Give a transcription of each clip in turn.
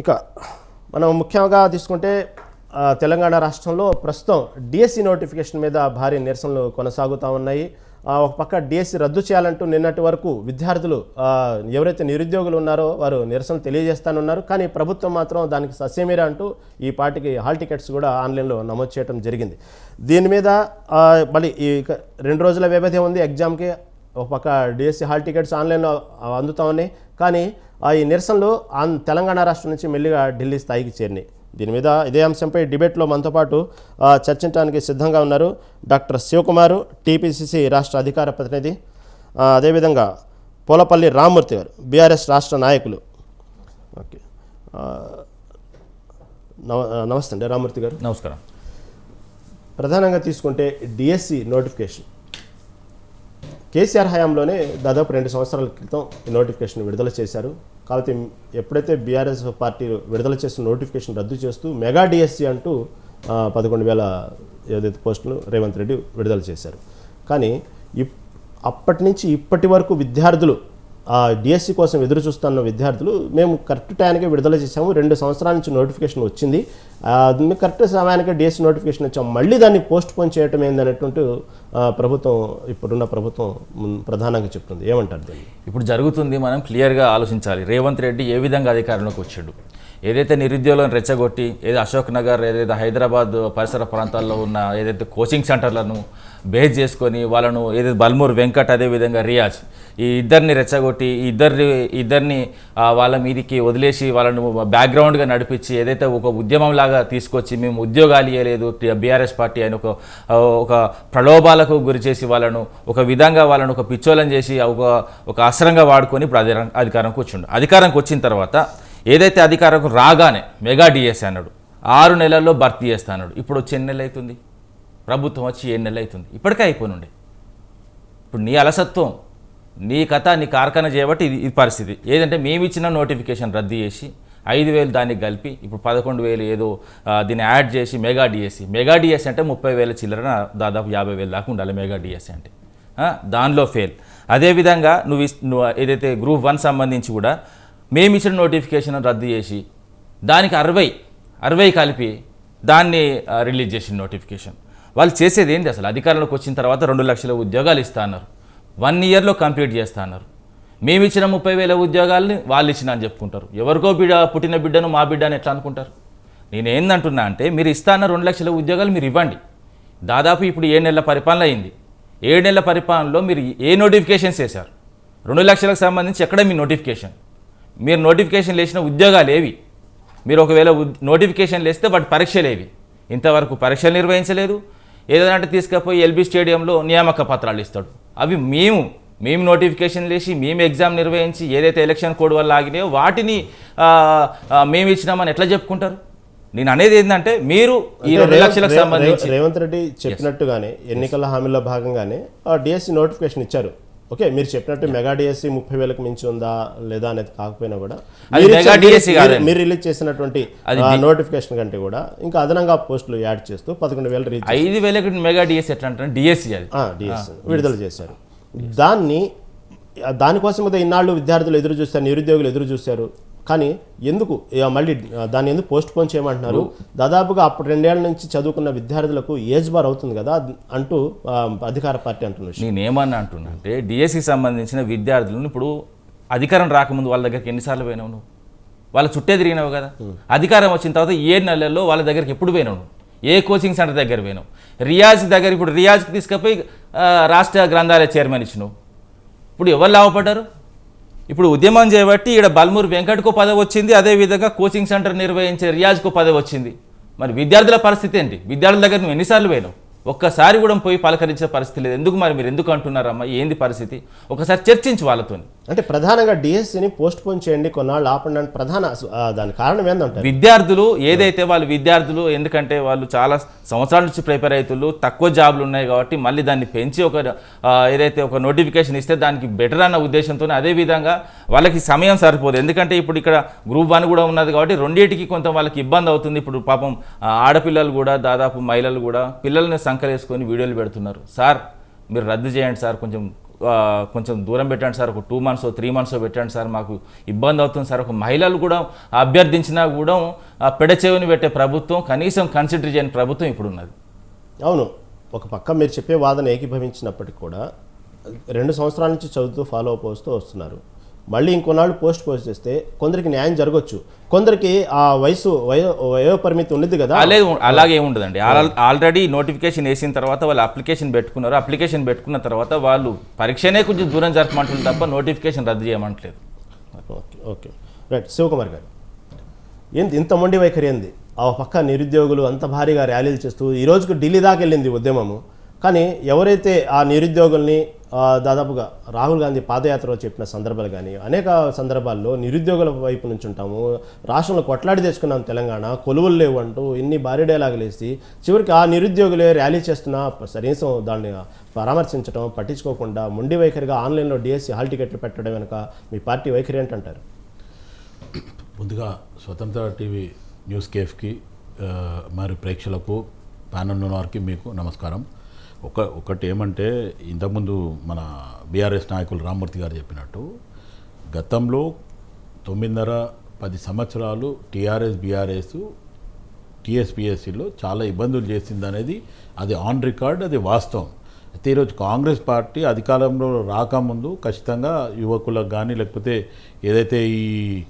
ఇక మనం ముఖ్యంగా తీసుకుంటే తెలంగాణ రాష్ట్రంలో ప్రస్తుతం డిఎస్సి నోటిఫికేషన్ మీద భారీ నిరసనలు కొనసాగుతూ ఉన్నాయి. ఒక పక్క డిఎస్సి రద్దు చేయాలంటూ నిన్నటి వరకు విద్యార్థులు ఎవరైతే నిరుద్యోగులు ఉన్నారో వారు నిరసనలు తెలియజేస్తానున్నారు. కానీ ప్రభుత్వం మాత్రం దానికి ససేమిరా అంటూ ఈ పార్టీకి హాల్ టికెట్స్ కూడా ఆన్లైన్లో నమోదు చేయడం జరిగింది. దీని మీద మళ్ళీ ఈ రెండు రోజుల వ్యవధి ఉంది ఎగ్జామ్కి. ఒక పక్క డిఎస్సి హాల్ టికెట్స్ ఆన్లైన్లో అందుతా ఉన్నాయి. కానీ ఈ నిరసనలు ఆన్ తెలంగాణ రాష్ట్రం నుంచి మెల్లిగా ఢిల్లీ స్థాయికి చేరినాయి. దీని మీద ఇదే అంశంపై డిబేట్లో మనతో పాటు ఆ, చర్చించడానికి సిద్ధంగా ఉన్నారు డాక్టర్ శివకుమారు టీపీసీసీ రాష్ట్ర అధికార ప్రతినిధి. ఆ, అదేవిధంగా పోలపల్లి రామ్మూర్తి గారు బీఆర్ఎస్ రాష్ట్ర నాయకులు. ఓకే. ఆ, నమ నమస్తే అండి రామ్మూర్తి గారు. నమస్కారం. ప్రధానంగా తీసుకుంటే డిఎస్సి నోటిఫికేషన్. కేసీఆర్ హయాంలోనే దాదాపు రెండు సంవత్సరాల క్రితం ఈ నోటిఫికేషన్ విడుదల చేశారు. కాబట్టి ఎప్పుడైతే బీఆర్ఎస్ పార్టీ విడుదల చేసిన నోటిఫికేషన్ రద్దు చేస్తూ మెగా డిఎస్సి అంటూ పదకొండు వేల ఏదైతే పోస్టులు రేవంత్ రెడ్డి విడుదల చేశారు. కానీ ఇప్ అప్పటి నుంచి ఇప్పటి వరకు విద్యార్థులు ఆ డిఎస్సి కోసం ఎదురు చూస్తున్న విద్యార్థులు మేము కరెక్ట్ టైంకే విడుదల చేసాము రెండు సంవత్సరాల నుంచి నోటిఫికేషన్ వచ్చింది. మేము కరెక్ట్ సమయానికి డిఎస్సి నోటిఫికేషన్ వచ్చాము మళ్ళీ దాన్ని పోస్ట్ పోన్ చేయటం ఏందనేటువంటి ప్రభుత్వం ఇప్పుడున్న ప్రభుత్వం ప్రధానంగా చెప్తుంది. ఏమంటారు దీన్ని? ఇప్పుడు జరుగుతుంది మనం క్లియర్గా ఆలోచించాలి. రేవంత్ రెడ్డి ఏ విధంగా అధికారంలోకి వచ్చాడు? ఏదైతే నిరుద్యోగులను రెచ్చగొట్టి ఏదో అశోక్ నగర్ ఏదైతే హైదరాబాద్ పరిసర ప్రాంతాల్లో ఉన్న ఏదైతే కోచింగ్ సెంటర్లను బేస్ చేసుకొని వాళ్ళను ఏదైతే బల్మూర్ వెంకట్ అదేవిధంగా రియాజ్ ఈ ఇద్దరిని రెచ్చగొట్టి ఇద్దరిని ఇద్దరిని వాళ్ళ మీదికి వదిలేసి వాళ్ళను బ్యాక్గ్రౌండ్గా నడిపించి ఏదైతే ఒక ఉద్యమం లాగా తీసుకొచ్చి మేము ఉద్యోగాలు ఇవ్వలేదు బీఆర్ఎస్ పార్టీ అని ఒక ఒక ప్రలోభాలకు గురి చేసి వాళ్ళను ఒక విధంగా వాళ్ళను ఒక పిచ్చోలం చేసి ఒక ఒక అసరంగా వాడుకొని ఇప్పుడు అధికారం కూర్చుండు. వచ్చిండు అధికారంకి వచ్చిన తర్వాత ఏదైతే అధికారంకు రాగానే మెగా డిఎస్ అన్నాడు ఆరు నెలల్లో భర్తీ చేస్తా అన్నాడు. ఇప్పుడు వచ్చి ఎన్ని నెలలు అవుతుంది? ప్రభుత్వం వచ్చి ఎన్ని నెలలు అవుతుంది? ఇప్పటికే అయిపోనుండే. ఇప్పుడు నీ అలసత్వం నీ కథ నీ కార్ఖాన చేయబట్టి ఇది ఇది పరిస్థితి. ఏదంటే మేము ఇచ్చిన నోటిఫికేషన్ రద్దు చేసి ఐదు వేలు దానికి కలిపి ఇప్పుడు పదకొండు వేలు ఏదో దీన్ని యాడ్ చేసి మెగా డిఎస్సి. మెగా డిఎస్సి అంటే ముప్పై వేల చిల్లర దాదాపు యాభై వేలు దాకా ఉండాలి మెగా డిఎస్సి అంటే. దానిలో ఫెయిల్ అదేవిధంగా నువ్వు నువ్వు ఏదైతే గ్రూప్ వన్ సంబంధించి కూడా మేము ఇచ్చిన నోటిఫికేషన్ రద్దు చేసి దానికి అరవై అరవై కలిపి దాన్ని రిలీజ్ చేసిన నోటిఫికేషన్. వాళ్ళు చేసేది ఏంటి అసలు? అధికారంలోకి వచ్చిన తర్వాత రెండు లక్షల ఉద్యోగాలు ఇస్తా అన్నారు. వన్ ఇయర్లో కంప్లీట్ చేస్తా అన్నారు మేము ఇచ్చిన ముప్పై వేల ఉద్యోగాల్ని వాళ్ళు ఇచ్చిన అని చెప్పుకుంటారు. ఎవరికో బిడ్డ పుట్టిన బిడ్డను మా బిడ్డ అని ఎట్లా అనుకుంటారు? నేను ఏందంటున్నా అంటే మీరు ఇస్తాన్న రెండు లక్షల ఉద్యోగాలు మీరు ఇవ్వండి. దాదాపు ఇప్పుడు ఏడు నెలల పరిపాలన అయింది. ఏడు నెలల పరిపాలనలో మీరు ఏ నోటిఫికేషన్స్ వేశారు రెండు లక్షలకు సంబంధించి ఎక్కడ మీ నోటిఫికేషన్? మీరు నోటిఫికేషన్ వేసిన ఉద్యోగాలు ఏవి? మీరు ఒకవేళ నోటిఫికేషన్ వేస్తే వాటి పరీక్షలు ఏవి? ఇంతవరకు పరీక్షలు నిర్వహించలేదు. ఏదైనా అంటే తీసుకుపోయి ఎల్బీ స్టేడియంలో నియామక పత్రాలు ఇస్తాడు. అవి మేము మేము నోటిఫికేషన్ వేసి మేము ఎగ్జామ్ నిర్వహించి ఏదైతే ఎలక్షన్ కోడ్ వల్ల ఆగినాయో వాటిని మేము ఇచ్చినామని ఎట్లా చెప్పుకుంటారు? నేను అనేది ఏంటంటే మీరు ఈ రెండు లక్షలకు సంబంధించి రేవంత్ రెడ్డి చెప్పినట్టుగానే ఎన్నికల హామీలో భాగంగానే డిఎస్సి నోటిఫికేషన్ ఇచ్చారు. ఓకే మీరు చెప్పినట్టు మెగా డిఎస్సి ముప్పై వేలకు మించి ఉందా లేదా అనేది కాకపోయినా కూడా అది మీరు రిలీజ్ చేసినటువంటి నోటిఫికేషన్ కంటే కూడా ఇంకా అదనంగా పోస్టులు యాడ్ చేస్తూ పదకొండు వేలు రీచ్ ఐదు వేలకి మెగా డిఎస్సి ఎట్లా అంటారు? డిఎస్సి అది. డిఎస్ విడుదల చేశారు. దాన్ని దానికోసం ఇన్నాళ్ళు విద్యార్థులు ఎదురు చూస్తారు నిరుద్యోగులు ఎదురు చూశారు. కానీ ఎందుకు మళ్ళీ దాన్ని ఎందుకు పోస్ట్ పోన్ చేయమంటున్నారు? దాదాపుగా అప్పుడు రెండేళ్ళ నుంచి చదువుకున్న విద్యార్థులకు ఏజ్ బార్ అవుతుంది కదా అంటూ అధికార పార్టీ అంటున్నారు నేనేమన్నా అంటున్నా అంటే డిఎస్సికి సంబంధించిన విద్యార్థులను ఇప్పుడు అధికారం రాకముందు వాళ్ళ దగ్గరికి ఎన్నిసార్లు పోయినావు నువ్వు? వాళ్ళ చుట్టే తిరిగినావు కదా? అధికారం వచ్చిన తర్వాత ఏడు నెలల్లో వాళ్ళ దగ్గరికి ఎప్పుడు పోయినావు ఏ కోచింగ్ సెంటర్ దగ్గర పోయినావు? రియాజ్ దగ్గర ఇప్పుడు రియాజ్కి తీసుకుపోయి రాష్ట్ర గ్రంథాలయ చైర్మన్ ఇచ్చినావు. ఇప్పుడు ఎవరు లాభపడ్డారు? ఇప్పుడు ఉద్యమం చేయబట్టి ఇక్కడ బల్మూరు వెంకట్కు పదవి వచ్చింది అదేవిధంగా కోచింగ్ సెంటర్ నిర్వహించే రియాజ్కు పదవి వచ్చింది. మరి విద్యార్థుల పరిస్థితి ఏంటి? విద్యార్థుల దగ్గర నువ్వు ఎన్నిసార్లు పోయినావు? ఒక్కసారి కూడా పోయి పలకరించే పరిస్థితి లేదు. ఎందుకు మరి మీరు ఎందుకు అంటున్నారమ్మా? ఏంది పరిస్థితి? ఒకసారి చర్చించు వాళ్ళతోని. అంటే ప్రధానంగా డిఎస్సిని పోస్ట్ పోన్ చేయండి కొన్నాళ్ళు ఆపండి అని ప్రధాన దాని కారణం ఏంటంటే విద్యార్థులు ఏదైతే వాళ్ళు విద్యార్థులు ఎందుకంటే వాళ్ళు చాలా సంవత్సరాల నుంచి ప్రిపేర్ అవుతున్నారు తక్కువ జాబ్లు ఉన్నాయి కాబట్టి మళ్ళీ దాన్ని పెంచి ఒక ఏదైతే ఒక నోటిఫికేషన్ ఇస్తే దానికి బెటర్ అన్న ఉద్దేశంతో అదే విధంగా వాళ్ళకి సమయం సరిపోదు. ఎందుకంటే ఇప్పుడు ఇక్కడ గ్రూప్ వన్ కూడా ఉన్నది కాబట్టి రెండింటికి కొంత వాళ్ళకి ఇబ్బంది అవుతుంది. ఇప్పుడు పాపం ఆడపిల్లలు కూడా దాదాపు మహిళలు కూడా పిల్లల్ని సంకలేసుకొని వీడియోలు పెడుతున్నారు. సార్ మీరు రద్దు చేయండి సార్ కొంచెం కొంచెం దూరం పెట్టండి సార్ ఒక టూ మంత్స్ త్రీ మంత్స్ పెట్టండి సార్ మాకు ఇబ్బంది అవుతుంది సార్. ఒక మహిళలు కూడా అభ్యర్థించినా కూడా పెడచెవిని పెట్టే ప్రభుత్వం కనీసం కన్సిడర్ చేయని ప్రభుత్వం ఇప్పుడు ఉన్నది అవును. ఒక పక్క మీరు చెప్పే వాదన ఏకీభవించినప్పటికీ కూడా రెండు సంవత్సరాల నుంచి చదువుతూ ఫాలో అప్ అవుతూ వస్తున్నారు. మళ్ళీ ఇంకొన్నాళ్ళు పోస్ట్ పోస్ట్ చేస్తే కొందరికి న్యాయం జరగవచ్చు కొందరికి ఆ వయసు వయో వయో పరిమితి ఉన్నది కదా. అలాగే అలాగే ఉండదండి ఆల్రెడీ నోటిఫికేషన్ వేసిన తర్వాత వాళ్ళు అప్లికేషన్ పెట్టుకున్నారు. అప్లికేషన్ పెట్టుకున్న తర్వాత వాళ్ళు పరీక్షనే కొంచెం దూరం జరపమంటుంది తప్ప నోటిఫికేషన్ రద్దు చేయమంటలేదు. Okay okay. రైట్ శివకుమార్ గారు. ఏంది ఇంత మొండి వైఖరి ఏంది? ఆ పక్క నిరుద్యోగులు అంత భారీగా ర్యాలీలు చేస్తూ ఈ రోజుకు ఢిల్లీ దాకా వెళ్ళింది ఉద్యమము. కానీ ఎవరైతే ఆ నిరుద్యోగుల్ని దాదాపుగా రాహుల్ గాంధీ పాదయాత్రలో చెప్పిన సందర్భాలు కానీ అనేక సందర్భాల్లో నిరుద్యోగుల వైపు నుంచి ఉంటాము రాష్ట్రంలో కొట్లాడి తెచ్చుకున్నాం తెలంగాణ కొలువులు లేవు అంటూ ఇన్ని భారీ డైలాగులేసి చివరికి ఆ నిరుద్యోగులే ర్యాలీ చేస్తున్నా కనీసం దాన్ని పరామర్శించడం పట్టించుకోకుండా మొండి వైఖరిగా ఆన్లైన్లో డిఎస్సి హాల్ టికెట్లు పెట్టడం వెనుక మీ పార్టీ వైఖరి ఏంటంటారు? ముందుగా స్వతంత్ర టీవీ న్యూస్ కేఫ్కి మరి ప్రేక్షకులకు ప్యానల్ ఉన్న వారికి మీకు నమస్కారం. ఒక ఒకటి ఏమంటే ఇంతకుముందు మన బీఆర్ఎస్ నాయకులు రామ్మూర్తి గారు చెప్పినట్టు గతంలో తొమ్మిదిన్నర పది సంవత్సరాలు టీఆర్ఎస్ బీఆర్ఎస్ టీఎస్పీఎస్సీలో చాలా ఇబ్బందులు చేసింది అనేది అది ఆన్ రికార్డ్ అది వాస్తవం. అయితే ఈరోజు కాంగ్రెస్ పార్టీ అధికారంలో రాకముందు ఖచ్చితంగా యువకులకు కానీ లేకపోతే ఏదైతే ఈ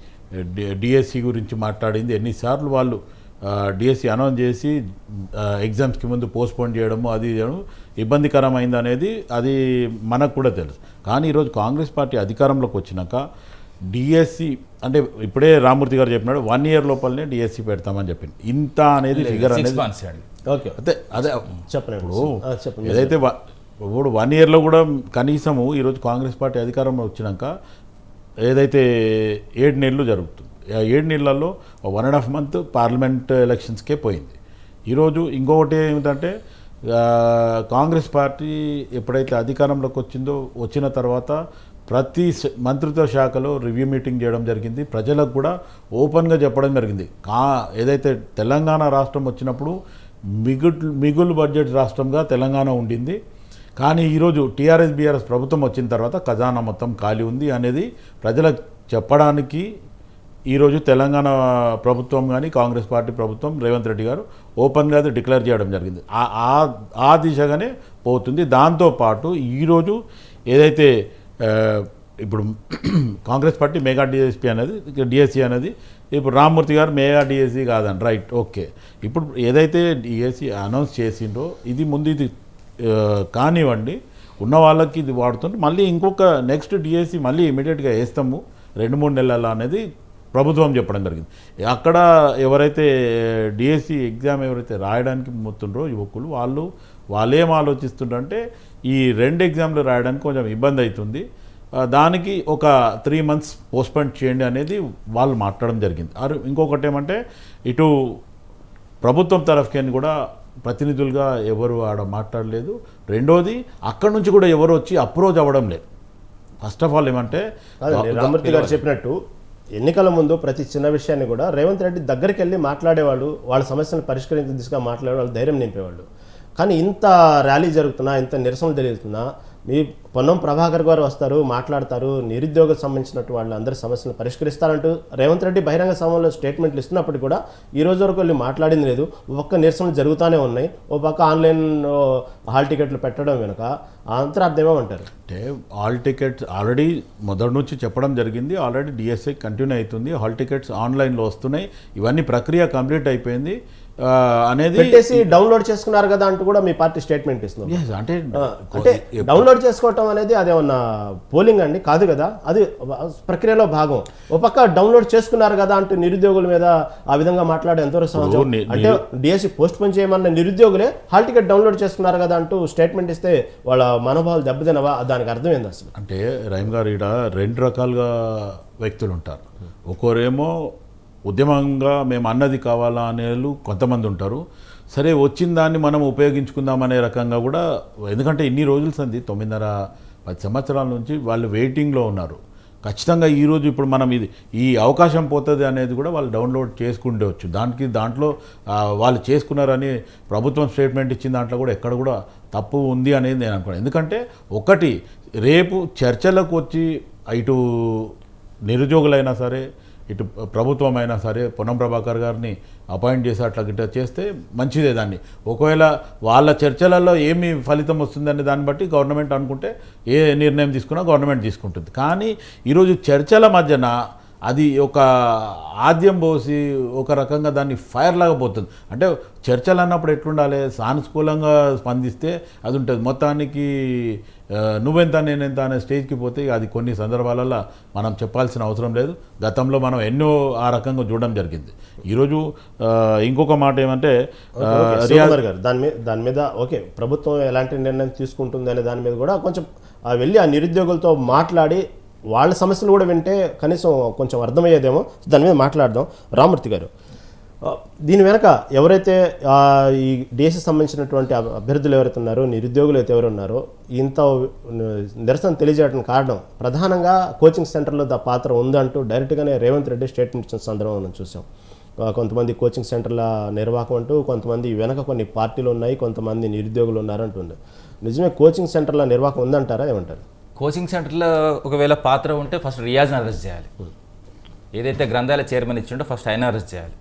డిఎస్సి గురించి మాట్లాడింది ఎన్నిసార్లు వాళ్ళు డిఎస్సి అనౌన్స్ చేసి ఎగ్జామ్స్కి ముందు పోస్ట్పోన్ చేయడము అది చేయడం ఇబ్బందికరమైంది అనేది అది మనకు కూడా తెలుసు. కానీ ఈరోజు కాంగ్రెస్ పార్టీ అధికారంలోకి వచ్చినాక డిఎస్సి అంటే ఇప్పుడే రామూర్తి గారు చెప్పినాడు వన్ ఇయర్ లోపలనే డిఎస్సి పెడతామని చెప్పింది ఇంత అనేది ఫిగర్ అనేది ఓకే అదే అదే చెప్పండి ఏదైతే వ- ఇప్పుడు వన్ ఇయర్లో కూడా కనీసము ఈరోజు కాంగ్రెస్ పార్టీ అధికారంలో వచ్చినాక ఏదైతే ఏడు నెలలు జరుగుతుంది ఏడు నెలల్లో one and half month parliament ఎలక్షన్స్కే పోయింది. ఈరోజు ఇంకొకటి ఏమిటంటే కాంగ్రెస్ పార్టీ ఎప్పుడైతే అధికారంలోకి వచ్చిందో వచ్చిన తర్వాత ప్రతి మంత్రిత్వ శాఖలో రివ్యూ మీటింగ్ చేయడం జరిగింది. ప్రజలకు కూడా ఓపెన్గా చెప్పడం జరిగింది. కా ఏదైతే తెలంగాణ రాష్ట్రం వచ్చినప్పుడు మిగులు మిగులు బడ్జెట్ రాష్ట్రంగా తెలంగాణ ఉండింది. కానీ ఈరోజు టీఆర్ఎస్ బీఆర్ఎస్ ప్రభుత్వం వచ్చిన తర్వాత ఖజానా మొత్తం ఖాళీ ఉంది అనేది ప్రజలకు చెప్పడానికి ఈరోజు తెలంగాణ ప్రభుత్వం కానీ కాంగ్రెస్ పార్టీ ప్రభుత్వం రేవంత్ రెడ్డి గారు ఓపెన్గా అది డిక్లేర్ చేయడం జరిగింది. ఆ- ఆ దిశగానే పోతుంది. దాంతోపాటు ఈరోజు ఏదైతే ఇప్పుడు కాంగ్రెస్ పార్టీ మెగా డిఎస్పీ అనేది డిఎస్సి అనేది ఇప్పుడు రామ్మూర్తి గారు మెగా డిఎస్సి కాదండి రైట్ ఓకే. ఇప్పుడు ఏదైతే డిఎస్సి అనౌన్స్ చేసిండ్రో ఇది ముందు ఇది కానివ్వండి ఉన్న వాళ్ళకి ఇది వాడుతుంటే మళ్ళీ ఇంకొక నెక్స్ట్ డిఎస్సి మళ్ళీ ఇమీడియట్గా వేస్తాము. రెండు మూడు నెలల అనేది ప్రభుత్వం చెప్పడం జరిగింది. అక్కడ ఎవరైతే డిఎస్సి ఎగ్జామ్ ఎవరైతే రాయడానికి మొత్తుండ్రో యువకులు వాళ్ళు వాళ్ళు ఏం ఆలోచిస్తుండ్రంటే ఈ రెండు ఎగ్జామ్లు రాయడానికి కొంచెం ఇబ్బంది అవుతుంది దానికి ఒక త్రీ మంత్స్ పోస్ట్పోన్ చేయండి అనేది వాళ్ళు మాట్లాడడం జరిగింది. అరు ఇంకొకటి ఏమంటే ఇటు ప్రభుత్వం తరఫుకి కూడా ప్రతినిధులుగా ఎవరు ఆడ మాట్లాడలేదు. రెండోది అక్కడి నుంచి కూడా ఎవరు వచ్చి అప్రోచ్ అవ్వడం లేదు. ఫస్ట్ ఆఫ్ ఆల్ ఏమంటే రామూర్తి గారు చెప్పినట్టు ఎన్నికల ముందు ప్రతి చిన్న విషయాన్ని కూడా రేవంత్ రెడ్డి దగ్గరికి వెళ్ళి మాట్లాడేవాళ్ళు వాళ్ళ సమస్యలను పరిష్కరించే దిశగా మాట్లాడే వాళ్ళు ధైర్యం నింపేవాళ్ళు. కానీ ఇంత ర్యాలీ జరుగుతున్నా ఇంత నిరసనలు జరుగుతున్నా మీ పొన్నం ప్రభాకర్ గారు వస్తారు మాట్లాడతారు నిరుద్యోగం సంబంధించినట్టు వాళ్ళు అందరి సమస్యలను పరిష్కరిస్తారంటూ రేవంత్ రెడ్డి బహిరంగ సభలో స్టేట్మెంట్లు ఇస్తున్నప్పటికీ కూడా ఈ రోజు వరకు వెళ్ళి మాట్లాడింది లేదు. ఒక పక్క నిరసనలు జరుగుతూనే ఉన్నాయి. ఓ పక్క ఆన్లైన్ హాల్ టికెట్లు పెట్టడం వెనుక ఆ అంతరార్థం ఏమంటారు అంటే హాల్ టికెట్స్ ఆల్రెడీ మొదటి నుంచి చెప్పడం జరిగింది. ఆల్రెడీ డిఎస్ఐ కంటిన్యూ అవుతుంది. హాల్ టికెట్స్ ఆన్లైన్లో వస్తున్నాయి. ఇవన్నీ ప్రక్రియ కంప్లీట్ అయిపోయింది. అనేది పెట్టేసి డౌన్లోడ్ చేసుకున్నారు కదా అంటూ కూడా మీ పార్టీ స్టేట్మెంట్ ఇస్తుంది అంటే అంటే డౌన్లోడ్ చేసుకోవటం అనేది అదేమన్నా పోలింగ్ అండి? కాదు కదా. అది ప్రక్రియలో భాగం. ఒక పక్క డౌన్లోడ్ చేసుకున్నారు కదా అంటూ నిరుద్యోగుల మీద ఆ విధంగా మాట్లాడే ఎంతవరకు సహజం. అంటే డిఎస్సి పోస్ట్ పోన్ చేయమన్న నిరుద్యోగులే హాల్ టికెట్ డౌన్లోడ్ చేసుకున్నారు కదా అంటూ స్టేట్మెంట్ ఇస్తే వాళ్ళ మనోభావాలు దెబ్బతినవా? దానికి అర్థం ఏంది అసలు? అంటే రైమ్ గారు ఈడ రెండు రకాలుగా వ్యక్తులు ఉంటారు. ఒకరేమో ఉద్యమంగా మేము అన్నది కావాలా అనేలు కొంతమంది ఉంటారు. సరే వచ్చిన దాన్ని మనం ఉపయోగించుకుందాం అనే రకంగా కూడా ఎందుకంటే ఇన్ని రోజులు సంది తొమ్మిదిన్నర పది సంవత్సరాల నుంచి వాళ్ళు వెయిటింగ్లో ఉన్నారు. ఖచ్చితంగా ఈరోజు ఇప్పుడు మనం ఇది ఈ అవకాశం పోతుంది అనేది కూడా వాళ్ళు డౌన్లోడ్ చేసుకుండవచ్చు దానికి దాంట్లో వాళ్ళు చేసుకున్నారని ప్రభుత్వం స్టేట్మెంట్ ఇచ్చిన దాంట్లో కూడా ఎక్కడ కూడా తప్పు ఉంది అనేది నేను అనుకున్నాను ఎందుకంటే ఒకటి రేపు చర్చలకు వచ్చి ఇటు నిరుద్యోగులైనా సరే ఇటు ప్రభుత్వం అయినా సరే పొన్నం ప్రభాకర్ గారిని అపాయింట్ చేసి అట్లా గిట్ట చేస్తే మంచిదే దాన్ని. ఒకవేళ వాళ్ళ చర్చలలో ఏమి ఫలితం వస్తుందనే దాన్ని బట్టి గవర్నమెంట్ అనుకుంటే ఏ నిర్ణయం తీసుకున్నా గవర్నమెంట్ తీసుకుంటుంది. కానీ ఈరోజు చర్చల మధ్యన అది ఒక ఆద్యం పోసి ఒక రకంగా దాన్ని ఫైర్ లాగా పోతుంది. అంటే చర్చలు అన్నప్పుడు ఎట్లుండాలి? సానుకూలంగా స్పందిస్తే అది ఉంటుంది. మొత్తానికి నువ్వెంత నేనెంత అనే స్టేజ్కి పోతే అది కొన్ని సందర్భాలలో మనం చెప్పాల్సిన అవసరం లేదు. గతంలో మనం ఎన్నో ఆ రకంగా చూడడం జరిగింది. ఈరోజు ఇంకొక మాట ఏమంటే శివకుమార్ గారు దాని మీద దాని మీద ఓకే ప్రభుత్వం ఎలాంటి నిర్ణయం తీసుకుంటుంది అనే దాని మీద కూడా కొంచెం వెళ్ళి ఆ నిరుద్యోగులతో మాట్లాడి వాళ్ళ సమస్యలు కూడా వింటే కనీసం కొంచెం అర్థమయ్యేదేమో. దాని మీద మాట్లాడదాం. రామూర్తి గారు దీని వెనక ఎవరైతే ఈ డిఎస్సి సంబంధించినటువంటి అభ్యర్థులు ఎవరైతే ఉన్నారో నిరుద్యోగులు అయితే ఎవరు ఉన్నారో ఇంత నిరసన తెలియజేయడానికి కారణం ప్రధానంగా కోచింగ్ సెంటర్లో దా పాత్ర ఉందంటూ డైరెక్ట్గానే రేవంత్ రెడ్డి స్టేట్మెంట్ ఇచ్చిన సందర్భం మనం చూసాం. కొంతమంది కోచింగ్ సెంటర్ల నిర్వాహకం అంటూ కొంతమంది వెనక కొన్ని పార్టీలు ఉన్నాయి కొంతమంది నిరుద్యోగులు ఉన్నారంటుంది నిజమే కోచింగ్ సెంటర్ల నిర్వాహకం ఉందంటారా ఏమంటారు? కోచింగ్ సెంటర్లో ఒకవేళ పాత్ర ఉంటే ఫస్ట్ రియాజ్ని అరెస్ట్ చేయాలి. ఏదైతే గ్రంథాలయ చైర్మన్ ఇచ్చిండో ఫస్ట్ ఆయన అరెస్ట్ చేయాలి.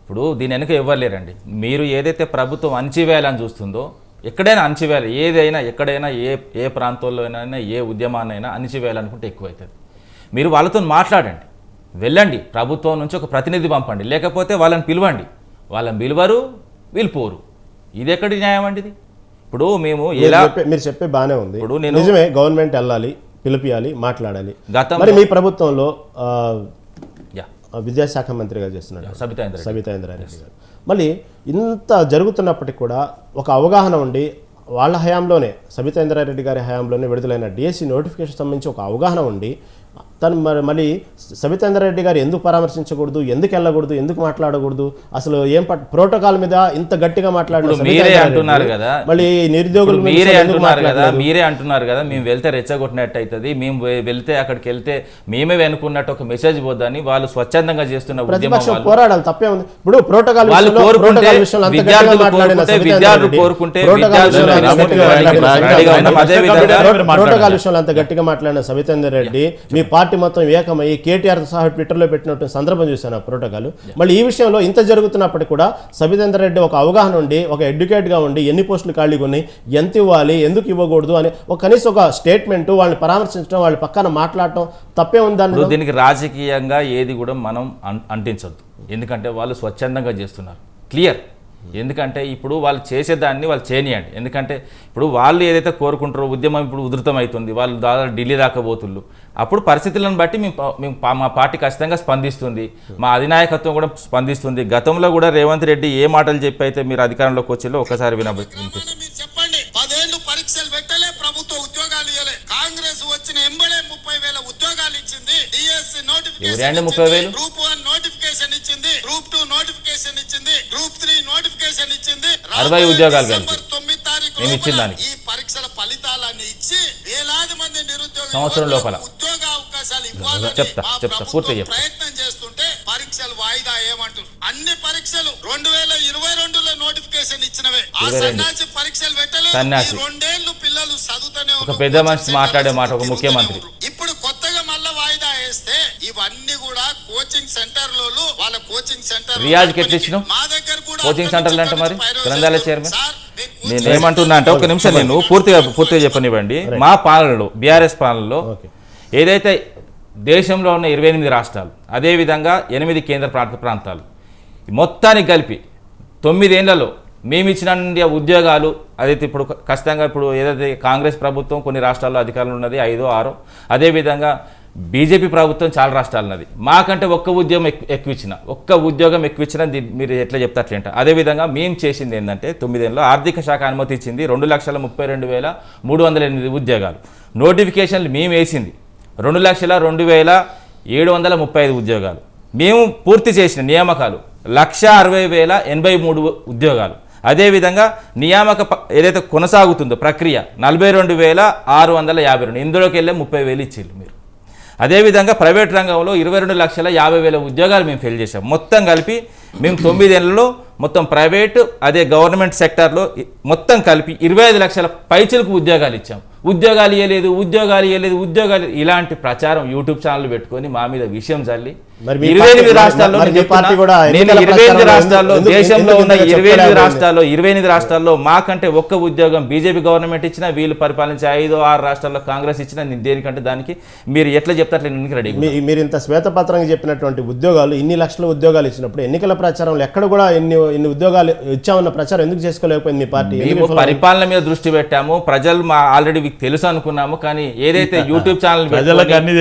ఇప్పుడు దీని వెనుక ఇవ్వలేరండి మీరు ఏదైతే ప్రభుత్వం అణచివేయాలని చూస్తుందో ఎక్కడైనా అణచివేయాలి. ఏదైనా ఎక్కడైనా ఏ ఏ ప్రాంతంలోనైనా ఏ ఉద్యమాన్నైనా అణచివేయాలనుకుంటే ఎక్కువవుతుంది మీరు వాళ్ళతో మాట్లాడండి. వెళ్ళండి. ప్రభుత్వం నుంచి ఒక ప్రతినిధి పంపండి. లేకపోతే వాళ్ళని పిలవండి. వాళ్ళని పిలువరు వీళ్ళిపోరు ఇది ఎక్కడి న్యాయం అండి ఇది? ఇప్పుడు మేము మీరు ఎలా చెప్పే మీరు చెప్పే బాగానే ఉంది. ఇప్పుడు నేను- నిజమే గవర్నమెంట్ వెళ్ళాలి పిలిపియాలి మాట్లాడాలి. గతంలో- మరి మీ ప్రభుత్వంలో విద్యాశాఖ మంత్రిగా చేస్తున్నాడు సబితా సబితా ఇంద్రారెడ్డి గారు. మళ్ళీ ఇంత జరుగుతున్నప్పటికీ కూడా ఒక అవగాహన ఉండి వాళ్ళ హయాంలోనే సబితా ఇంద్రారెడ్డి గారి హయాంలోనే విడుదలైన డిఎస్సి నోటిఫికేషన్ సంబంధించి ఒక అవగాహన ఉండి తను మరి మళ్ళీ సబితా ఇంద్రారెడ్డి గారు ఎందుకు పరామర్శించకూడదు ఎందుకు వెళ్ళకూడదు ఎందుకు మాట్లాడకూడదు అసలు ఏం ప్రోటోకాల్ మీద ఇంత గట్టిగా సబితా మీరే అంటున్నారు కదా. మళ్ళీ నిరుద్యోగుల మీరే అంటున్నారు కదా? మీరే అంటున్నారు కదా మేము వెళ్తే రెచ్చగొట్టినట్టు అవుతుంది మేము వెళ్తే అక్కడికి వెళ్తే మేమే వెనుకున్నట్టు ఒక మెసేజ్ పోద్దని వాళ్ళు స్వచ్ఛందంగా చేస్తున్న ప్రతిపక్షం పోరాడాలి తప్పే ఉంది. ఇప్పుడు ప్రోటోకాల్ వాళ్ళు విషయంలో- కోరుకుంటే ప్రోటోకాల్ విషయంలో అంత గట్టిగా విద్యార్థులు మాట్లాడిన కోరుకుంటే విద్యార్థులు ప్రోటోకాల్ విషయంలో అంత గట్టిగా మాట్లాడిన సబితేందర్ రెడ్డి మీ పార్టీ మొత్తం ఏకమై కేటీఆర్ సహా ట్విట్టర్లో పెట్టినట్టు సందర్భం చూశాను ఆ ప్రోటోకాల్. మళ్ళీ ఈ విషయంలో ఇంత జరుగుతున్నప్పటికీ కూడా సబితేందర్ రెడ్డి ఒక అవగాహన ఉండి ఒక ఎడ్యుకేట్గా ఉండి ఎన్ని పోస్టులు ఖాళీగా ఉన్నాయి ఎంత ఇవ్వాలి ఎందుకు ఇవ్వకూడదు అని ఒక కనీసం ఒక స్టేట్మెంట్ వాళ్ళని పరామర్శించడం వాళ్ళ పక్కన మాట్లాడటం తప్పే ఉంది దీనికి రాజకీయంగా ఏది కూడా మనం అంటించవద్దు ఎందుకంటే వాళ్ళు స్వచ్ఛందంగా చేస్తున్నారు. క్లియర్. ఎందుకంటే ఇప్పుడు వాళ్ళు చేసేదాన్ని వాళ్ళు చేయనియండి. ఎందుకంటే ఇప్పుడు వాళ్ళు ఏదైతే కోరుకుంటారో ఉద్యమం ఇప్పుడు ఉధృతం అవుతుంది వాళ్ళు దాదాపు ఢిల్లీ దాకా పోతుళ్ళు. అప్పుడు పరిస్థితులను బట్టి మేము మా పార్టీ ఖచ్చితంగా స్పందిస్తుంది. మా అధినాయకత్వం కూడా స్పందిస్తుంది. గతంలో కూడా రేవంత్ రెడ్డి ఏ మాటలు చెప్పి అయితే మీరు అధికారంలోకి వచ్చిందో ఒకసారి వినబ వినిపిస్తుంది మీరు చెప్పండి. పదేళ్ళు పరీక్షలు పెట్టలే ప్రభుత్వ ఉద్యోగాలు ఇవ్వలే కాంగ్రెస్ వచ్చిన ఎంబడే ముప్పై వేల ఉద్యోగాలు ఇచ్చింది. డిఎస్సి ఎవరండి నోటిఫికేషన్ 30 వేలు? గ్రూప్ వన్ నోటిఫికేషన్ ఇచ్చింది గ్రూప్ టూ నోటిఫికేషన్ ఇచ్చింది గ్రూప్ త్రీ నోటిఫికేషన్ ఇచ్చింది అరవై ఉద్యోగాలు కలిపి. మేము ఇచ్చిన దానికి. ఈ పరీక్షల ఫలితాలన్నీ ఇచ్చి వేలాది మంది నిరుద్యోగ సంవత్సరం లోపల. ఉద్యోగ అవకాశాలు ఇవ్వాలని చెప్తా, చెప్తా, చెప్తా. ప్రయత్నం చేస్తుంటే పరీక్షలు వాయిదా ఏమంటారు అన్ని పరీక్షలు రెండు వేల ఇరవై రెండులో నోటిఫికేషన్ ఇచ్చినవే ఆ. సన్నాసి పరీక్షలు పెట్టలేదు రెండేళ్ళు పిల్లలు చదువుతూనే ఒక. పెద్ద మనిషి మాట్లాడే మాట ఒక ముఖ్యమంత్రి. ఇప్పుడు కొత్తగా మళ్ళా వాయిదా వేస్తే ఇవన్నీ కూడా కోచింగ్ సెంటర్లలో వాళ్ళ కోచింగ్ సెంటర్ రియాజ్కి ఎట్లా కోచింగ్ సెంటర్లు అంటే మరి? గ్రంథాలయ చైర్మన్? నేను ఏమంటున్నా అంటే ఒక నిమిషం నేను పూర్తిగా పూర్తిగా చెప్పనివ్వండి మా పాలనలో బీఆర్ఎస్ పాలనలో. ఏదైతే దేశంలో ఉన్న ఇరవై ఎనిమిది రాష్ట్రాలు అదేవిధంగా ఎనిమిది కేంద్ర ప్రాంత ప్రాంతాలు మొత్తానికి కలిపి తొమ్మిదేళ్ళలో మేము ఇచ్చిన ఉద్యోగాలు అదైతే ఇప్పుడు ఖచ్చితంగా ఇప్పుడు ఏదైతే కాంగ్రెస్ ప్రభుత్వం కొన్ని రాష్ట్రాల్లో అధికారంలో ఉన్నది ఐదో ఆరో అదేవిధంగా బీజేపీ ప్రభుత్వం చాలా రాష్ట్రాలు ఉన్నది మాకంటే ఒక్క ఉద్యోగం ఎక్కు ఎక్కువ ఇచ్చిన ఒక్క ఉద్యోగం ఎక్కువ ఇచ్చిన మీరు ఎట్లా చెప్తే అట్లేంట అదేవిధంగా మేము చేసింది ఏంటంటే తొమ్మిదేళ్ళలో ఆర్థిక శాఖ అనుమతి ఇచ్చింది రెండు లక్షల ముప్పై రెండు వేల మూడు వందల ఎనిమిది ఉద్యోగాలు. నోటిఫికేషన్లు మేము వేసింది రెండు లక్షల రెండు వేల ఏడు వందల ముప్పై ఐదు ఉద్యోగాలు. మేము పూర్తి చేసిన నియామకాలు లక్ష అరవై వేల ఎనభై మూడు ఉద్యోగాలు. అదేవిధంగా నియామక ప- ఏదైతే కొనసాగుతుందో ప్రక్రియ నలభై రెండు వేల ఆరు వందల యాభై రెండు. ఇందులోకి వెళ్ళే ముప్పై వేలు ఇచ్చిళ్ళు మీరు. అదేవిధంగా ప్రైవేట్ రంగంలో ఇరవై రెండు లక్షల యాభై వేల ఉద్యోగాలు మేము ఫిల్ చేసాం మొత్తం కలిపి మేము తొమ్మిదేళ్ళలో మొత్తం ప్రైవేట్ అదే గవర్నమెంట్ సెక్టార్లో మొత్తం కలిపి ఇరవై ఐదు లక్షల పైచలకు ఉద్యోగాలు ఇచ్చాం. ఉద్యోగాలు ఇవ్వలేదు ఉద్యోగాలు ఇవ్వలేదు ఉద్యోగాలు ఇలాంటి ప్రచారం యూట్యూబ్ ఛానల్ పెట్టుకొని మా మీద విషయం చల్లి ఇరవై ఎనిమిది రాష్ట్రాల్లో నేను ఇరవై ఎనిమిది రాష్ట్రాల్లో దేశంలో ఉన్న ఇరవై ఎనిమిది? రాష్ట్రాల్లో ఇరవై ఎనిమిది రాష్ట్రాల్లో మాకంటే ఒక్క ఉద్యోగం బీజేపీ గవర్నమెంట్ ఇచ్చినా వీళ్ళు పరిపాలించే ఐదు ఆరు రాష్ట్రాల్లో కాంగ్రెస్ ఇచ్చినా నేను దేనికంటే దానికి మీరు ఎట్లా చెప్తే అట్లా నేను రెడీ మీ- మీరు ఇంత శ్వేతపత్రంగా చెప్పినటువంటి ఉద్యోగాలు ఇన్ని లక్షల ఉద్యోగాలు ఇచ్చినప్పుడు ఎన్నికల ప్రచారంలో ఎక్కడ కూడా ఇన్ని ఇన్ని ఉద్యోగాలు ఇచ్చామన్న ప్రచారం ఎందుకు చేసుకోలేకపోయింది మీ పార్టీ? పరిపాలన మీద దృష్టి పెట్టాము. ప్రజలు మా ఆల్రెడీ మీకు తెలుసు అనుకున్నాము. కానీ ఏదైతే యూట్యూబ్ ఛానల్ ప్రజలకు అన్ని.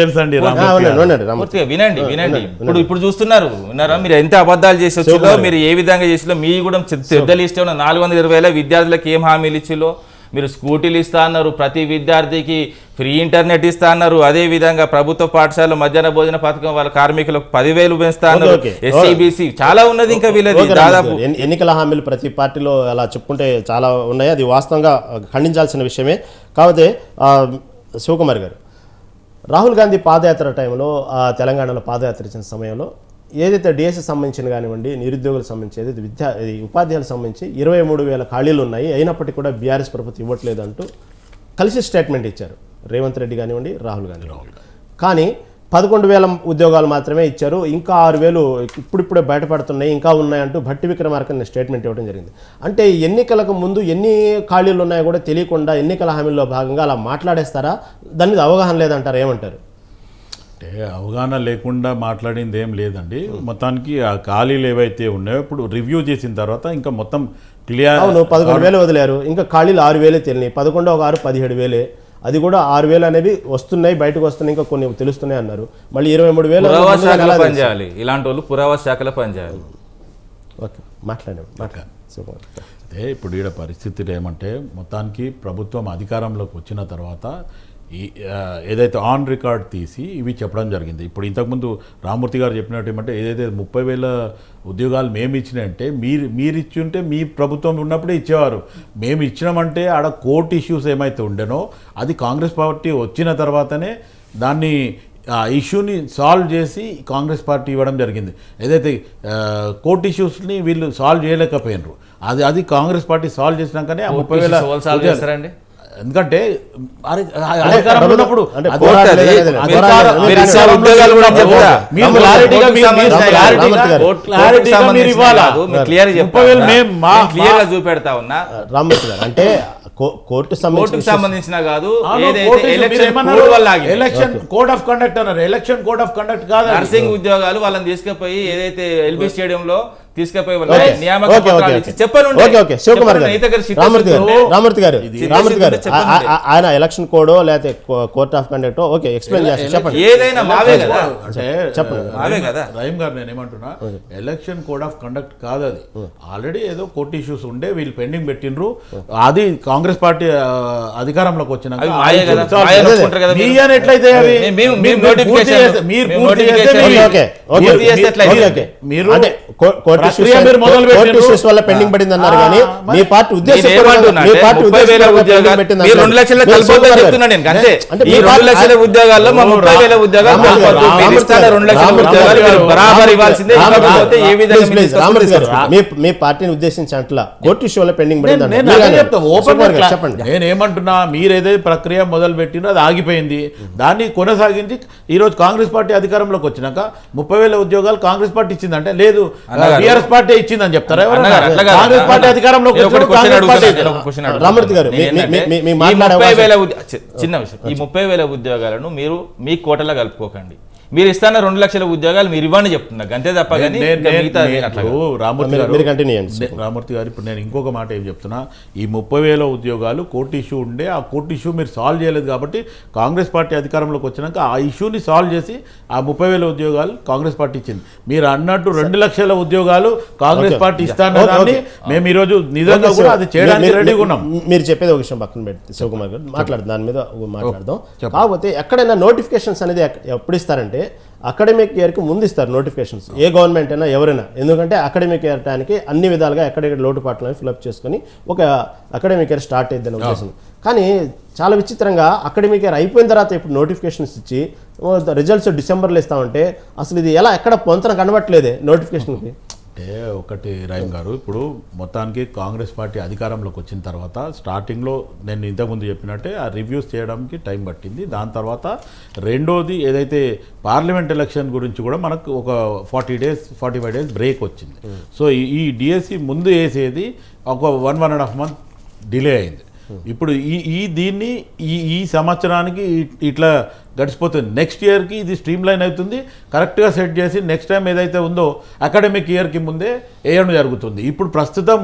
పూర్తిగా వినండి. వినండి. ఇప్పుడు ఇప్పుడు చూస్తున్నారు విన్నారా? మీరు ఎంత అబద్ధాలు చేసి వచ్చిలో మీరు ఏ విధంగా చేసిలో మీ కూడా పెద్దలు ఉన్న నాలుగు వందల ఇరవై వేల విద్యార్థులకు ఏం హామీలు ఇచ్చిలో? మీరు స్కూటీలు ఇస్తా అన్నారు ప్రతి విద్యార్థికి ఫ్రీ ఇంటర్నెట్ ఇస్తా అన్నారు. అదే విధంగా ప్రభుత్వ పాఠశాల మధ్యాహ్న భోజన పథకం వాళ్ళ కార్మికులకు పదివేలు పెంచుతా అన్నారు. ఎస్సీబీసీ చాలా ఉన్నది ఇంకా వీళ్ళది దాదాపు. ఎన్నికల హామీలు ప్రతి పార్టీలో అలా చెప్పుకుంటే చాలా ఉన్నాయి. అది వాస్తవంగా ఖండించాల్సిన విషయమే. కాకపోతే శివకుమార్ గారు రాహుల్ గాంధీ పాదయాత్ర టైంలో ఆ, తెలంగాణలో పాదయాత్ర ఇచ్చిన సమయంలో ఏదైతే డిఎస్సి సంబంధించిన కానివ్వండి నిరుద్యోగులకు సంబంధించి ఏదైతే విద్యా ఉపాధ్యాయులకు సంబంధించి ఇరవై మూడు వేల ఖాళీలు ఉన్నాయి అయినప్పటికీ కూడా బీఆర్ఎస్ ప్రభుత్వం ఇవ్వట్లేదు అంటూ కలిసి స్టేట్మెంట్ ఇచ్చారు. రేవంత్ రెడ్డి కానివ్వండి రాహుల్ గాంధీ. కానీ పదకొండు వేల ఉద్యోగాలు మాత్రమే ఇచ్చారు. ఇంకా ఆరు వేలు ఇప్పుడిప్పుడే బయటపడుతున్నాయి ఇంకా ఉన్నాయంటూ భట్టి విక్రమార్క స్టేట్మెంట్ ఇవ్వడం జరిగింది. అంటే ఎన్నికలకు ముందు ఎన్ని ఖాళీలు ఉన్నాయో కూడా తెలియకుండా ఎన్నికల హామీల్లో భాగంగా అలా మాట్లాడేస్తారా? దాని మీద అవగాహన లేదంటారు? ఏమంటారు? అంటే అవగాహన లేకుండా మాట్లాడింది ఏం లేదండి. మొత్తానికి ఆ ఖాళీలు ఏవైతే ఉన్నాయో ఇప్పుడు రివ్యూ చేసిన తర్వాత ఇంకా మొత్తం క్లియర్ అవును పదకొండు వేలు వదిలేరు. ఇంకా ఖాళీలు ఆరు వేలే తెలియని పదకొండు ఒక ఆరు పదిహేడు వేలే. అది కూడా ఆరు వేలు అనేవి వస్తున్నాయి బయటకు వస్తున్నాయి ఇంకా కొన్ని తెలుస్తున్నాయి అన్నారు. మళ్ళీ ఇరవై మూడు వేలు శాఖలో? పనిచేయాలి ఇలాంటి వాళ్ళు పురావా శాఖలో పనిచేయాలి ఓకే. అయితే ఇప్పుడు ఈడ పరిస్థితులు ఏమంటే మొత్తానికి ప్రభుత్వం అధికారంలోకి వచ్చిన తర్వాత ఏదైతే ఆన్ రికార్డ్ తీసి ఇవి చెప్పడం జరిగింది. ఇప్పుడు ఇంతకుముందు రామూర్తి గారు చెప్పినట్టు ఏమంటే ఏదైతే ముప్పై వేల ఉద్యోగాలు మేము ఇచ్చినాయంటే మీరు మీరు ఇచ్చి ఉంటే మీ ప్రభుత్వం ఉన్నప్పుడే ఇచ్చేవారు. మేము ఇచ్చినామంటే ఆడ కోర్టు ఇష్యూస్ ఏమైతే ఉండేనో అది కాంగ్రెస్ పార్టీ వచ్చిన తర్వాతనే దాన్ని ఆ ఇష్యూని సాల్వ్ చేసి కాంగ్రెస్ పార్టీ ఇవ్వడం జరిగింది. ఏదైతే కోర్టు ఇష్యూస్ని వీళ్ళు సాల్వ్ చేయలేకపోయినారు. అది అది కాంగ్రెస్ పార్టీ సాల్వ్ చేసినాకనే ఆ ముప్పై వేల ఎందుకంటే ఉన్నప్పుడు చూపెడతా ఉన్నా? రామ్మూర్తి గారు అంటే కోర్టు సంబంధించిన కోర్టుకు సంబంధించిన కాదు ఎలక్షన్? కోడ్ ఆఫ్ కండక్ట్ అన్నారు. ఎలక్షన్ కోడ్ ఆఫ్ కండక్ట్ కాదు. నర్సింగ్ ఉద్యోగాలు వాళ్ళని తీసుకుపోయి ఏదైతే ఎల్బీ స్టేడియం లో తీసుకుపోయి. గారు. గారు. రామూర్తి రామూర్తి ఆయన ఎలక్షన్ కోడో లేకపోతే court of conduct? Okay explain చేస్తారు చెప్పండి. ఏదైనా మావే కదా. అంటే చెప్పండి. అవే కదా. రహీం గారు నేను ఏమంటున్నా ఎలక్షన్ కోడ్ ఆఫ్ కండక్ట్ కాదు అది. ఆల్రెడీ ఏదో కోర్టు ఇష్యూస్ ఉండే వీళ్ళు పెండింగ్ పెట్టిండ్రు. అది కాంగ్రెస్ పార్టీ అధికారంలోకి వచ్చినాక. అని ఎట్లయితే అవి? పూర్తి చేస్తే- మీరు ప్రక్రియ మీరు మొదలు వల్ల పెండింగ్ పడింది అన్నారు కానీ మీ పార్టీ ఉద్దేశం నేను మీ పెట్టింది. రెండు లక్షల. చెప్తున్నా నేను అంతే. ఈ రెండు లక్షల ఉద్యోగాల్లో ముప్పై వేల ఉద్యోగాలు రెండు లక్షల ఉద్యోగాలు బరాబర్ ఇవ్వాల్సిందే. ఏ విధంగా పార్టీని ఉద్దేశించి అట్లా కోర్టు ఇష్యూ వల్ల పెండింగ్ చెప్పండి. నేను ఏమంటున్నా మీరు ఏదైతే ప్రక్రియ మొదలు పెట్టినో అది ఆగిపోయింది. దాన్ని కొనసాగించి ఈ రోజు కాంగ్రెస్ పార్టీ అధికారంలోకి వచ్చినాక ముప్పై వేల ఉద్యోగాలు కాంగ్రెస్ పార్టీ ఇచ్చిందంటే లేదు బీఆర్ఎస్ పార్టీ ఇచ్చిందని చెప్తారా. కాంగ్రెస్ పార్టీ అధికారంలోకి. రామూర్తి గారు, చిన్న విషయం ఈ ముప్పై వేల ఉద్యోగాలను మీరు మీ కోటలో కలుపుకోకండి మీరు ఇస్తాన రెండు లక్షల ఉద్యోగాలు మీరు ఇవ్వని చెప్తున్నా. అంతే తప్ప కానీ రామూర్తి మీరు- గారు రామూర్తి గారు ఇప్పుడు నేను ఇంకొక మాట ఏం చెప్తున్నా. ఈ ముప్పై వేల ఉద్యోగాలు కోర్టు ఇష్యూ ఉండే ఆ కోర్టు ఇష్యూ మీరు సాల్వ్ చేయలేదు కాబట్టి కాంగ్రెస్ పార్టీ అధికారంలోకి వచ్చినాక ఆ ఇష్యూని సాల్వ్ చేసి ఆ ముప్పై వేల ఉద్యోగాలు కాంగ్రెస్ పార్టీ ఇచ్చింది. మీరు అన్నట్టు రెండు లక్షల ఉద్యోగాలు కాంగ్రెస్. పార్టీ ఇస్తానని Okay, okay. మేము ఈరోజు నిజంగా కూడా అది చేయడానికి రెడీగా ఉన్నాం. మీరు- చెప్పేది ఒక విషయం పక్కన పెట్టి శివకుమార్ గారు మాట్లాడదాం దాని మీద మాట్లాడదాం. కాకపోతే ఎక్కడైనా నోటిఫికేషన్స్ అనేది ఎప్పుడు ఇస్తారంటే అకాడమిక్ ఇయర్కి ముందు ఇస్తారు నోటిఫికేషన్స్. ఏ గవర్నమెంట్ అయినా ఎవరైనా. ఎందుకంటే అకాడమిక్ ఇయర్ టైంకి అన్ని విధాలుగా ఎక్కడెక్కడ లోటుపాట్లను ఫిల్అప్ చేసుకొని ఒక అకాడమిక్ ఇయర్ స్టార్ట్ అయ్యిందని ఉద్దేశం. కానీ చాలా విచిత్రంగా అకాడమిక్ ఇయర్ అయిపోయిన తర్వాత ఇప్పుడు నోటిఫికేషన్స్ ఇచ్చి రిజల్ట్స్ డిసెంబర్లో ఇస్తామంటే అసలు ఇది ఎలా ఎక్కడ పొంతన కనబట్టలేదే నోటిఫికేషన్కి. అంటే ఒకటి రాయం గారు ఇప్పుడు మొత్తానికి కాంగ్రెస్ పార్టీ అధికారంలోకి వచ్చిన తర్వాత స్టార్టింగ్లో నేను ఇంతకుముందు చెప్పినట్టే ఆ రివ్యూస్ చేయడానికి టైం పట్టింది. దాని తర్వాత రెండోది ఏదైతే పార్లమెంట్ ఎలక్షన్ గురించి కూడా మనకు ఒక forty days forty five days break వచ్చింది సో ఈ- ఈ డిఎస్సి ముందు వేసేది ఒక one one and half month delay అయింది. ఇప్పుడు ఈ ఈ దీన్ని ఈ ఈ సంవత్సరానికి ఇట్లా గడిచిపోతుంది. నెక్స్ట్ ఇయర్కి ఇది స్ట్రీమ్ లైన్ అవుతుంది కరెక్ట్గా సెట్ చేసి నెక్స్ట్ టైం ఏదైతే ఉందో అకాడమిక్ ఇయర్కి ముందే వేయడం జరుగుతుంది. ఇప్పుడు ప్రస్తుతం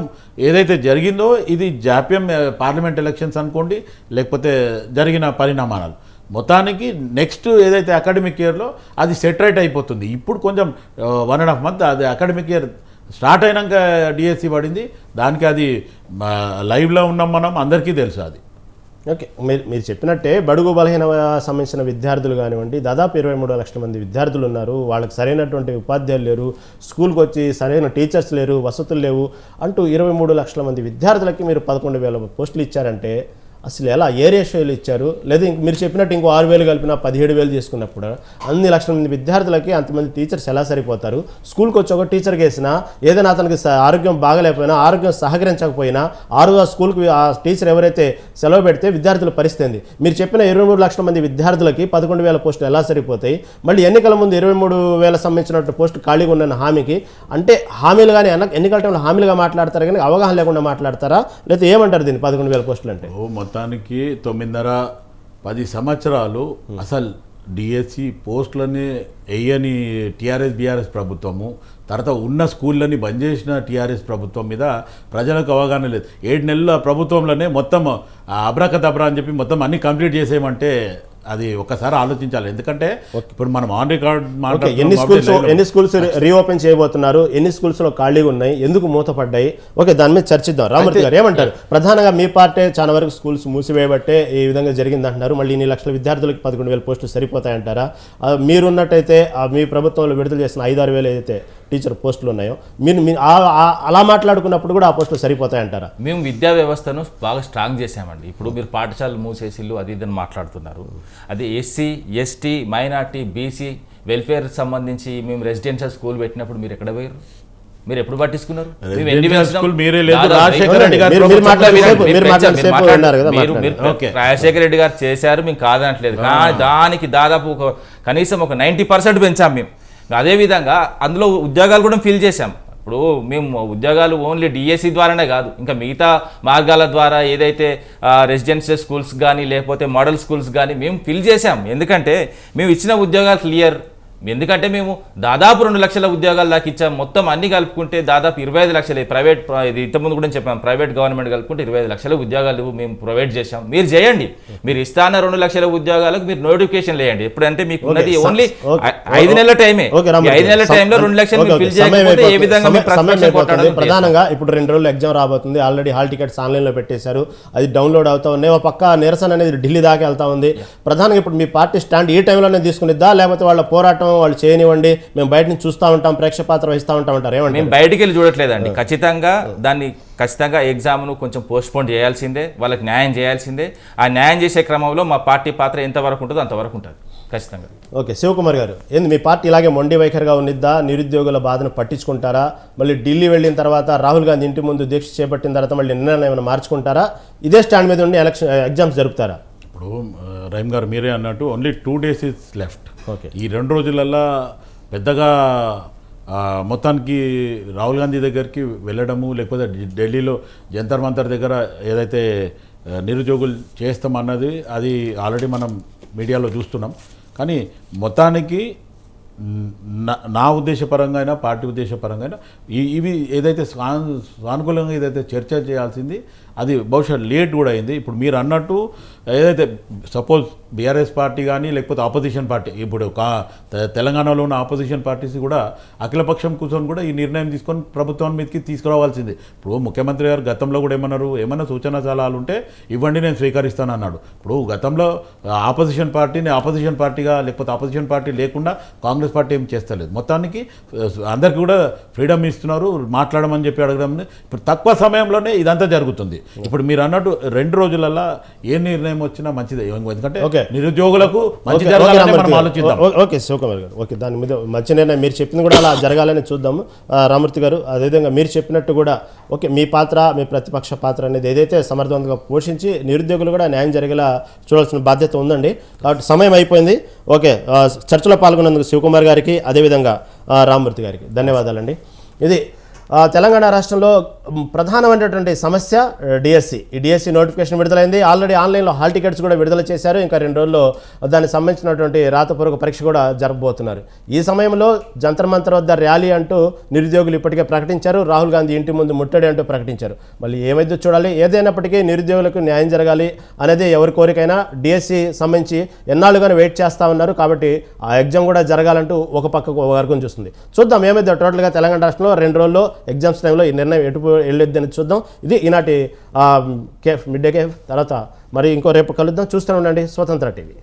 ఏదైతే జరిగిందో ఇది జాప్యం పార్లమెంట్ ఎలక్షన్స్ అనుకోండి లేకపోతే జరిగిన పరిణామాలు. మొత్తానికి నెక్స్ట్ ఏదైతే అకాడమిక్ ఇయర్లో అది సెటరేట్ అయిపోతుంది. ఇప్పుడు కొంచెం వన్ అండ్ హాఫ్ మంత్ అది అకాడమిక్ ఇయర్ స్టార్ట్ అయినాక డిఎస్సి పడింది. దానికి అది లైవ్లో ఉన్నాం మనం అందరికీ తెలుసు అది. ఓకే మీరు మీరు చెప్పినట్టే బడుగు బలహీన సంబంధించిన విద్యార్థులు కానివ్వండి దాదాపు ఇరవై మూడు లక్షల మంది విద్యార్థులు ఉన్నారు. వాళ్ళకి సరైనటువంటి ఉపాధ్యాయులు లేరు స్కూల్కి వచ్చి సరైన టీచర్స్ లేరు వసతులు లేవు అంటూ ఇరవై మూడు లక్షల మంది విద్యార్థులకి మీరు పదకొండు వేల పోస్టులు ఇచ్చారంటే అసలు ఎలా ఏ రేషియోలు ఇచ్చారు? లేదా ఇంక మీరు చెప్పినట్టు ఇంకో ఆరు వేలు కలిపిన పదిహేడు వేలు తీసుకున్నప్పుడు అన్ని లక్షల మంది విద్యార్థులకి అంతమంది టీచర్స్ ఎలా సరిపోతారు? స్కూల్కి వచ్చి ఒక టీచర్కి వేసినా ఏదైనా అతనికి స- ఆరోగ్యం బాగలేకపోయినా ఆరోగ్యం సహకరించకపోయినా ఆరు ఆ స్కూల్కి ఆ టీచర్ ఎవరైతే సెలవు పెడితే విద్యార్థుల పరిస్థితి మీరు చెప్పిన ఇరవై మూడు లక్షల మంది విద్యార్థులకి పదకొండు వేల పోస్టులు ఎలా సరిపోతాయి? మళ్ళీ ఎన్నికల ముందు ఇరవై మూడు వేల సంబంధించినట్టు పోస్టు ఖాళీగా ఉన్న హామీకి అంటే హామీలు కానీ ఎన్నికల టైంలో హామీలుగా మాట్లాడతారా? కానీ అవగాహన లేకుండా మాట్లాడతారా? లేకపోతే ఏమంటారు దీన్ని పదకొండు వేల పోస్టులు అంటే? మొత్తానికి తొమ్మిదిన్నర పది సంవత్సరాలు అసలు డిఎస్సి పోస్టులని వేయని టీఆర్ఎస్ బీఆర్ఎస్ ప్రభుత్వము. తర్వాత ఉన్న స్కూళ్ళని బంద్ చేసిన టీఆర్ఎస్ ప్రభుత్వం మీద ప్రజలకు అవగాహన లేదు. ఏడు నెలల ప్రభుత్వంలోనే మొత్తం అబ్రాకదబ్రా అని చెప్పి మొత్తం అన్ని కంప్లీట్ చేసేయమంటే అది ఒకసారి ఆలోచించాలి. ఎందుకంటే ఇప్పుడు మనం ఆన్ రికార్డ్ ఎన్ని స్కూల్స్ ఎన్ని స్కూల్స్ రీఓపెన్ చేయబోతున్నారు? ఎన్ని స్కూల్స్లో ఖాళీగా ఉన్నాయి? ఎందుకు మూతపడ్డాయి? ఓకే దాని మీద చర్చిద్దాం. రామూర్తి గారు ఏమంటారు? ప్రధానంగా మీ పార్టీ చాలా వరకు స్కూల్స్ మూసివేయబట్టే ఈ విధంగా జరిగింది అంటున్నారు మళ్ళీ ఇన్ని లక్షల విద్యార్థులకు పదకొండు వేల పోస్టులు సరిపోతాయంటారా? మీరున్నట్టయితే మీ ప్రభుత్వంలో విడుదల చేసిన ఐదు ఆరు వేలు ఏదైతే టీచర్ పోస్టులు ఉన్నాయో? మీరు అలా మాట్లాడుకున్నప్పుడు కూడా ఆ పోస్టులు సరిపోతాయంటారా? మేము విద్యా వ్యవస్థను బాగా స్ట్రాంగ్ చేసామండి ఇప్పుడు మీరు పాఠశాలలు మూసేసిల్లు అది ఇదని మాట్లాడుతున్నారు. అది SC ST minority BC welfare సంబంధించి మేము రెసిడెన్షియల్ స్కూల్ పెట్టినప్పుడు మీరు ఎక్కడ పోయారు మీరు ఎప్పుడు పట్టించుకున్నారు? రాజశేఖర రెడ్డి గారు చేశారు మేము కాదనట్లేదు. కానీ దానికి దాదాపు ఒక కనీసం ఒక నైంటీ పర్సెంట్ పెంచాం మేము. అదేవిధంగా అందులో ఉద్యోగాలు కూడా ఫిల్ చేశాం. ఇప్పుడు మేము ఉద్యోగాలు ఓన్లీ డిఎస్సి ద్వారానే కాదు ఇంకా మిగతా మార్గాల ద్వారా ఏదైతే రెసిడెన్షియల్ స్కూల్స్ కానీ లేకపోతే మోడల్ స్కూల్స్ కానీ మేము ఫిల్ చేశాం. ఎందుకంటే మేము ఇచ్చిన ఉద్యోగాలు క్లియర్ ఎందుకంటే మేము దాదాపు రెండు లక్షల ఉద్యోగాలు దాకా ఇచ్చాం. మొత్తం అన్ని కలుపుకుంటే దాదాపు ఇరవై ఐదు లక్షలు. ప్రైవేట్ ఇది ఇంతకుముందు కూడా చెప్పాం ప్రైవేట్ గవర్నమెంట్ కలుపుకుంటే ఇరవై ఐదు లక్షల ఉద్యోగాలు మేము ప్రొవైడ్ చేశాం. మీరు చేయండి. మీరు ఇస్తాన రెండు లక్షల ఉద్యోగాలకు మీరు నోటిఫికేషన్ లేయండి. ఎప్పుడంటే మీకు ఉన్నది ఓన్లీ. ఐదు నెలల టైమే. ఐదు నెలల టైంలో రెండు లక్షలు. ఫిల్ చేయకపోతే ఏ. విధంగా. ప్రధానంగా ఇప్పుడు రెండు రోజులు ఎగ్జామ్ రాబోతుంది. ఆల్రెడీ హాల్ టికెట్స్ ఆన్లైన్లో పెట్టేశారు. అది డౌన్లోడ్ అవుతా ఉన్నాయి. ఒక పక్క నిరసన అనేది ఢిల్లీ దాకా వెళ్తా ఉంది. ప్రధానంగా ఇప్పుడు మీ పార్టీ స్టాండ్ ఈ టైంలోనే తీసుకునిద్దా? లేకపోతే వాళ్ళ పోరాటం వాళ్ళు చేయనివ్వండి మేము బయట నుంచి చూస్తూ ఉంటాం ప్రేక్ష పాత్ర వహిస్తూ ఉంటాం అంటారు. ఏమంటారు? మేము బయటికి వెళ్ళి చూడట్లేదండి. ఖచ్చితంగా దాన్ని ఖచ్చితంగా ఎగ్జామ్ను కొంచెం పోస్ట్పోన్ చేయాల్సిందే వాళ్ళకి న్యాయం చేయాల్సిందే. ఆ న్యాయం చేసే క్రమంలో మా పార్టీ పాత్ర ఎంతవరకు ఉంటుందో అంతవరకు ఉంటుంది ఖచ్చితంగా. ఓకే శివకుమార్ గారు ఏంది మీ పార్టీ ఇలాగే మొండి వైఖరిగా ఉన్నిద్దా నిరుద్యోగుల బాధను పట్టించుకుంటారా? మళ్ళీ ఢిల్లీ వెళ్ళిన తర్వాత రాహుల్ గాంధీ ఇంటి ముందు దీక్ష చేపట్టిన తర్వాత మళ్ళీ నిర్ణయం ఏమైనా మార్చుకుంటారా? ఇదే స్టాండ్ మీద ఉండి ఎలక్షన్ ఎగ్జామ్స్ జరుపుతారా? ఇప్పుడు రహీం గారు మీరే అన్నట్టు only two days is left ఈ రెండు రోజులల్లా పెద్దగా మొత్తానికి రాహుల్ గాంధీ దగ్గరికి వెళ్ళడము లేకపోతే ఢిల్లీలో జంతర్ మంతర్ దగ్గర ఏదైతే నిరుద్యోగులు చేస్తామన్నది అది ఆల్రెడీ మనం మీడియాలో చూస్తున్నాం. కానీ మొత్తానికి నా నా ఉద్దేశపరంగా అయినా పార్టీ ఉద్దేశపరంగా అయినా ఇవి ఏదైతే సానుకూలంగా ఏదైతే చర్చ చేయాల్సింది అది బహుశా లేట్ కూడా అయింది. ఇప్పుడు మీరు అన్నట్టు ఏదైతే సపోజ్ బీఆర్ఎస్ పార్టీ కానీ లేకపోతే ఆపోజిషన్ పార్టీ ఇప్పుడు కా తె- తెలంగాణలో ఉన్న ఆపోజిషన్ పార్టీస్ కూడా అఖిలపక్షం కూర్చొని కూడా ఈ నిర్ణయం తీసుకొని ప్రభుత్వం మీదకి తీసుకురావాల్సింది. ఇప్పుడు ముఖ్యమంత్రి గారు గతంలో కూడా ఏమన్నారు ఏమైనా సూచన సలహాలు ఉంటే ఇవ్వండి నేను స్వీకరిస్తాను అన్నాడు. ఇప్పుడు గతంలో ఆపోజిషన్ పార్టీని ఆపోజిషన్ పార్టీగా లేకపోతే ఆపోజిషన్ పార్టీ లేకుండా కాంగ్రెస్ పార్టీ ఏం చేస్తలేదు. మొత్తానికి అందరికీ కూడా ఫ్రీడమ్ ఇస్తున్నారు మాట్లాడమని చెప్పి అడగడం. ఇప్పుడు తక్కువ సమయంలోనే ఇదంతా జరుగుతుంది. ఇప్పుడు మీరు అన్నట్టు రెండు రోజులలో ఏ నిర్ణయం వచ్చినా మంచిదే. ఎందుకంటే ఓకే. నిరుద్యోగులకు మంచి ఓకే, జరగాలని మనం. ఆలోచిద్దాం. శివకుమార్ గారు. ఓకే దాని మీద మంచి నిర్ణయం మీరు చెప్పింది కూడా అలా జరగాలని చూద్దాము రామూర్తి గారు అదేవిధంగా మీరు చెప్పినట్టు కూడా ఓకే మీ పాత్ర మీ ప్రతిపక్ష పాత్ర అనేది ఏదైతే సమర్థవంతంగా పోషించి నిరుద్యోగులు కూడా న్యాయం జరిగేలా చూడాల్సిన బాధ్యత ఉందండి. కాబట్టి సమయం అయిపోయింది. ఓకే చర్చలో పాల్గొన్నందుకు శివకుమార్ గారికి అదేవిధంగా రామూర్తి గారికి ధన్యవాదాలండి. ఇది తెలంగాణ రాష్ట్రంలో ప్రధానమైనటువంటి సమస్య డిఎస్సి ఈ డిఎస్సి నోటిఫికేషన్ విడుదలైంది. ఆల్రెడీ ఆన్లైన్లో హాల్ టికెట్స్ కూడా విడుదల చేశారు. ఇంకా రెండు రోజుల్లో దానికి సంబంధించినటువంటి రాతపూర్వక పరీక్ష కూడా జరగబోతున్నారు. ఈ సమయంలో జంతర్ మంతర్ వద్ద ర్యాలీ అంటూ నిరుద్యోగులు ఇప్పటికే ప్రకటించారు. రాహుల్ గాంధీ ఇంటి ముందు ముట్టడి అంటూ ప్రకటించారు. మళ్ళీ ఏమైందో చూడాలి. ఏదైనప్పటికీ నిరుద్యోగులకు న్యాయం జరగాలి అనేది ఎవరి కోరికైనా డిఎస్సి సంబంధించి ఎన్నాళ్ళుగానే వెయిట్ చేస్తా ఉన్నారు. కాబట్టి ఆ ఎగ్జామ్ కూడా జరగాలంటూ ఒక పక్కకు ఒక వర్గం చూస్తుంది. చూద్దాం ఏమైందో టోటల్గా తెలంగాణ రాష్ట్రంలో రెండు రోజుల్లో ఎగ్జామ్స్ టైంలో ఈ నిర్ణయం ఎటు వెళ్ళొద్దని చూద్దాం. ఇది ఈనాటి కేఫ్ మిడ్ డే కేఫ్ తర్వాత మరి ఇంకో రేపు కలుద్దాం. చూస్తూనే ఉండండి. స్వతంత్ర టీవీ.